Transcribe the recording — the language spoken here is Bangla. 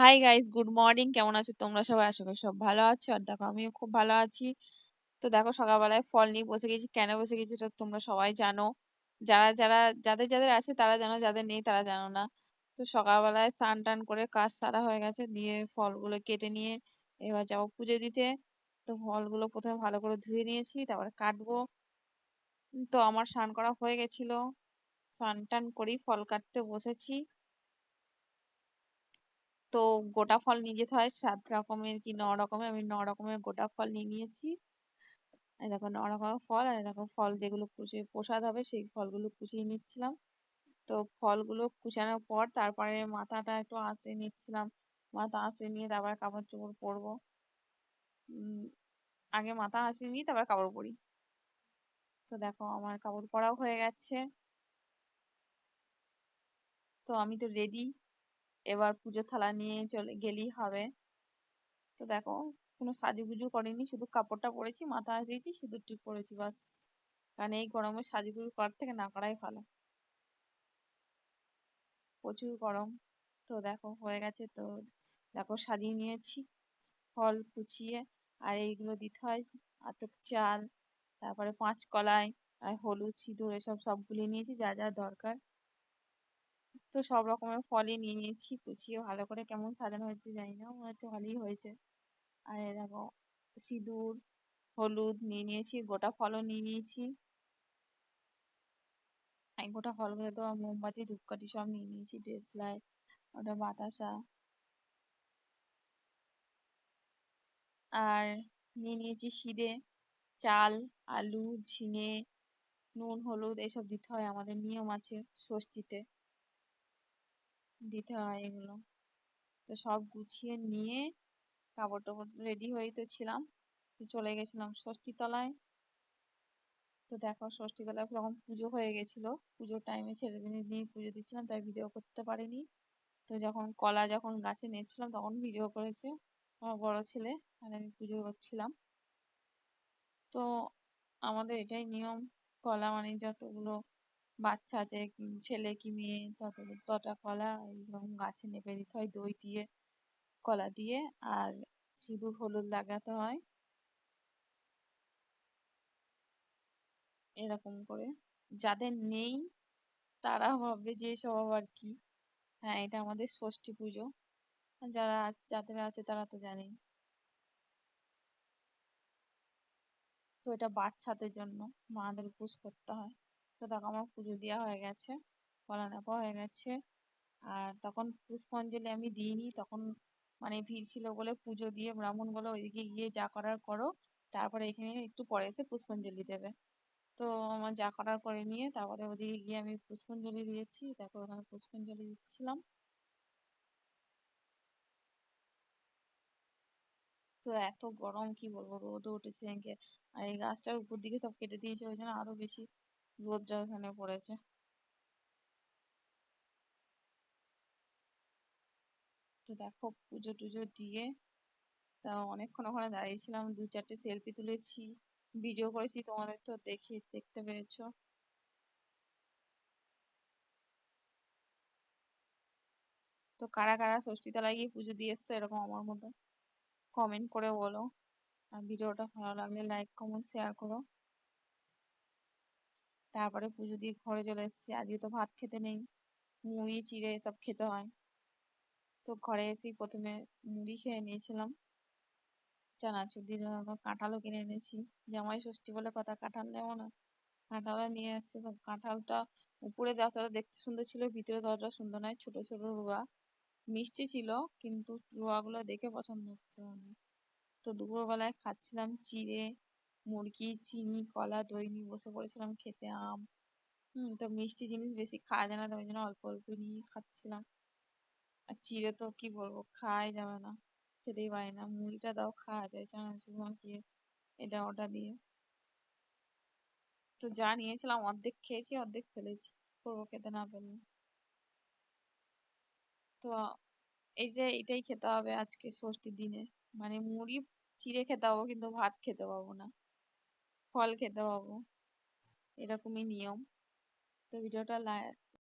হাই গাইস গুড মর্নিং কেমন আছো তোমরা সবাই? আশা করি সব ভালো আছো। আর দেখো, আমিও খুব ভালো আছি। তো দেখো, সকালবেলায় ফল নিয়ে বসে গেছি। কেন বসে গেছি এটা তোমরা সবাই জানো। যারা যারা, যাদের যাদের আছে তারা জানো, যাদের নেই তারা জানো না। তো সকালবেলায় স্নান টান করে কাজ সারা হয়ে গেছে, দিয়ে ফলগুলো কেটে নিয়ে এবার যাব পুজো দিতে। তো ফলগুলো প্রথমে ভালো করে ধুয়ে নিয়েছি, তারপরে কাটবো। তো আমার স্নান করা হয়ে গেছিল। স্নান টান করেই ফল কাটতে বসেছি। তো গোটা ফল নিয়ে যেতে হয়, সাত রকমের কি ন রকমের? আমি ন রকমের গোটা ফল নিয়ে নিয়েছি। এই দেখো ন রকমের ফল আর দেখো ফল যেগুলো কুচিয়ে প্রসাদ হবে সেই ফলগুলো কুচিয়ে নিচ্ছিলাম। তো ফলগুলো কুচানোর পর তারপরে মাথাটা একটু আঁচড়ে নিচ্ছিলাম। মাথা আঁচড়ে নিয়ে তারপরে কাপড় চোপড় পরবো। আগে মাথা আঁচড়ে নিয়ে তারপর কাপড় পরি। তো দেখো আমার কাপড় পরাও হয়ে গেছে। তো আমি তো রেডি এবার পুজোর থালা নিয়ে চলে গেলেই হবে। তো দেখো, কোনো সাজুগুজু করিনি, শুধু কাপড়টা পরেছি, মাথা আঁচড়েছি সিঁদুর টিপ পরেছি, বাস। কারণ এই গরমে সাজুগুজু করার থেকে না করাই ভালো। প্রচুর গরম। তো দেখো, হয়ে গেছে তো, দেখো সাজিয়ে নিয়েছি, ফল কুচিয়ে, আর এইগুলো দিতে হয়, আতপ চাল, তারপরে পাঁচ কলাই আর হলুদ, সিঁদুর, এসব সব সবগুলি নিয়েছি, যা যা দরকার। তো সব রকমের ফলই নিয়ে নিয়েছি কুচিয়ে ভালো করে কেমন সাজানো হয়েছে জানি না, মনে হচ্ছে ভালোই হয়েছে। আর দেখো, সিঁদুর, হলুদ নিয়ে নিয়েছি, গোটা ফলও নিয়ে নিয়েছি। এই গোটা ফলগুলো তো মোমবাতি, ধূপকাঠি সব নিয়ে নিয়েছি দেশলাই ওটা বাতাসা। আর নিয়ে নিয়েছি সিদে, চাল, আলু, ঝিঙে, নুন, হলুদ, এসব দিতে হয়, আমাদের নিয়ম আছে ষষ্ঠীতে। দিতে হয় এগুলো। তো সব গুছিয়ে নিয়ে কাপড় টাপড় রেডি হয়েই তো ছিলাম। তো চলে গেছিলাম ষষ্ঠী তলায় তো দেখো ষষ্ঠী তলায় তখন পুজো হয়ে গেছিল। পুজোর টাইমে ছেলেদের নিয়ে পুজো দিচ্ছিলাম, তাই ভিডিও করতে পারিনি। তো যখন কলা যখন গাছে নেমেছিলাম তখন ভিডিও করেছে আমার বড় ছেলে, আর আমি পুজো করছিলাম। তো আমাদের এটাই নিয়ম, কলা মানে যতগুলো বাচ্চা আছে ছেলে কি মেয়ে, তত তটা কলা এরকম গাছে নেপে দিতে হয়, দই দিয়ে কলা দিয়ে আর সিঁদুর হলুদ লাগাতে হয়। এরকম করে। যাদের নেই, তারা ভাববে যে এসব আবার কি। হ্যাঁ এটা আমাদের ষষ্ঠী পুজো। যারা যাদের আছে তারা তো জানেই। তো এটা বাচ্চাদের জন্য, মাদের উপোস করতে হয়। তো দেখো আমার পুজো দেওয়া হয়ে গেছে কলা নেপা হয়ে গেছে। আর তখন পুষ্পাঞ্জলি আমি দিইনি, তখন মানে ভিড় ছিল বলে পুজো দিয়ে ব্রাহ্মণ বলে ওইদিকে গিয়ে যা করার করো, তারপরে এখানে একটু পরে এসে পুষ্পাঞ্জলি দেবে। তো আমার যা করার করে নিয়ে তারপরে ওদিকে গিয়ে আমি পুষ্পাঞ্জলি দিয়েছি, দেখো ওখানে পুষ্পাঞ্জলি দিচ্ছিলাম। তো এত গরম কি বলব, রোদও উঠেছে আর এই গাছটার উপর দিকে সব কেটে দিয়েছে, ওই জন্য আরও বেশি রোদটা ওখানে পড়েছে। তো দেখো, পুজো টুজো দিয়ে তা অনেকক্ষণ ওখানে দাঁড়িয়েছিলাম, দু চারটে সেলফি তুলেছি ভিডিও করেছি, তোমাদের তো দেখে, দেখতে পেয়েছ। তো কারা কারা ষষ্ঠী তলায় গিয়ে পুজো দিয়ে এসছো এরকম আমার মতো? কমেন্ট করে বলো। আর ভিডিওটা ভালো লাগলে লাইক কমেন্ট শেয়ার করো। তারপরে পুজো দিয়ে ঘরে চলে এসেছি। আজকে তো ভাত খেতে নেই, মুড়ি, চিড়ে এসব খেতে হয়। তো ঘরে এসেই প্রথমে মুড়ি খেয়ে নিয়েছিলাম। চানাচুর দিয়ে কাঁঠালও কিনে এনেছি। জামাই ষষ্ঠী বলে কথা, কাঁঠাল নেব না। কাঁঠালও নিয়ে এসছে। কাঁঠালটা উপরে দরজাটা দেখতে সুন্দর ছিল, ভিতরে ততটা সুন্দর নয়, ছোট ছোট রোয়া। মিষ্টি ছিল, কিন্তু রোয়াগুলো দেখে পছন্দ হচ্ছে না। তো দুপুরবেলায় খাচ্ছিলাম চিড়ে মুরগি, চিনি, কলা, দই নিয়ে বসে পড়েছিলাম খেতে, আম। হম, তো মিষ্টি জিনিস বেশি খাওয়া যায় না ওই জন্য অল্প অল্প নিয়ে খাচ্ছিলাম। আর চিড়ে তো কি বলব, খাওয়াই যাবে না, খেতেই পারি না। মুড়িটা তাও খাওয়া যায়, চানাচুর মাখিয়ে এটা ওটা দিয়ে। তো যা নিয়েছিলাম, অর্ধেক খেয়েছি, অর্ধেক ফেলেছি, করব খেতে না পারলে তো এই যে এটাই খেতে হবে আজকে ষষ্ঠীর দিনে। মানে মুড়ি চিড়ে খেতে পাবো, কিন্তু ভাত খেতে পাবো না। ফল খেতে পাবো। এরকমই নিয়ম। তো ভিডিওটা